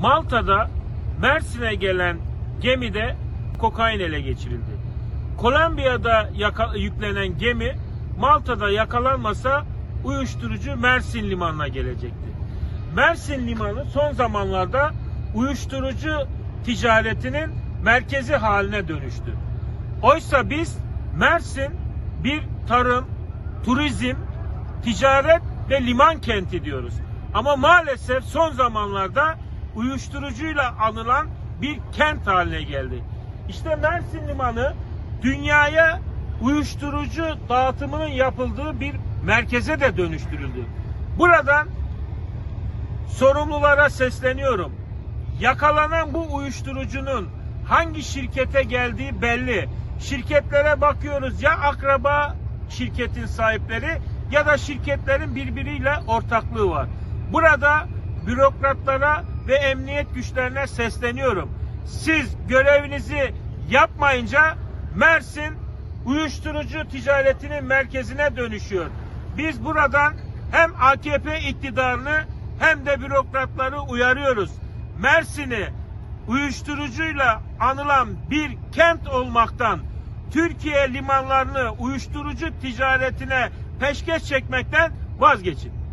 Malta'da Mersin'e gelen gemide kokain ele geçirildi. Kolombiya'da yaka- yüklenen gemi Malta'da yakalanmasa uyuşturucu Mersin limanına gelecekti. Mersin limanı son zamanlarda uyuşturucu ticaretinin merkezi haline dönüştü. Oysa biz Mersin bir tarım, turizm, ticaret ve liman kenti diyoruz. Ama maalesef son zamanlarda uyuşturucuyla anılan bir kent haline geldi. İşte Mersin Limanı dünyaya uyuşturucu dağıtımının yapıldığı bir merkeze de dönüştürüldü. Buradan sorumlulara sesleniyorum. Yakalanan bu uyuşturucunun hangi şirkete geldiği belli. Şirketlere bakıyoruz ya akraba şirketin sahipleri ya da şirketlerin birbiriyle ortaklığı var. Burada bürokratlara ve emniyet güçlerine sesleniyorum. Siz görevinizi yapmayınca Mersin uyuşturucu ticaretinin merkezine dönüşüyor. Biz buradan hem AKP iktidarını hem de bürokratları uyarıyoruz. Mersin'i uyuşturucuyla anılan bir kent olmaktan Türkiye limanlarını uyuşturucu ticaretine peşkeş çekmekten vazgeçin.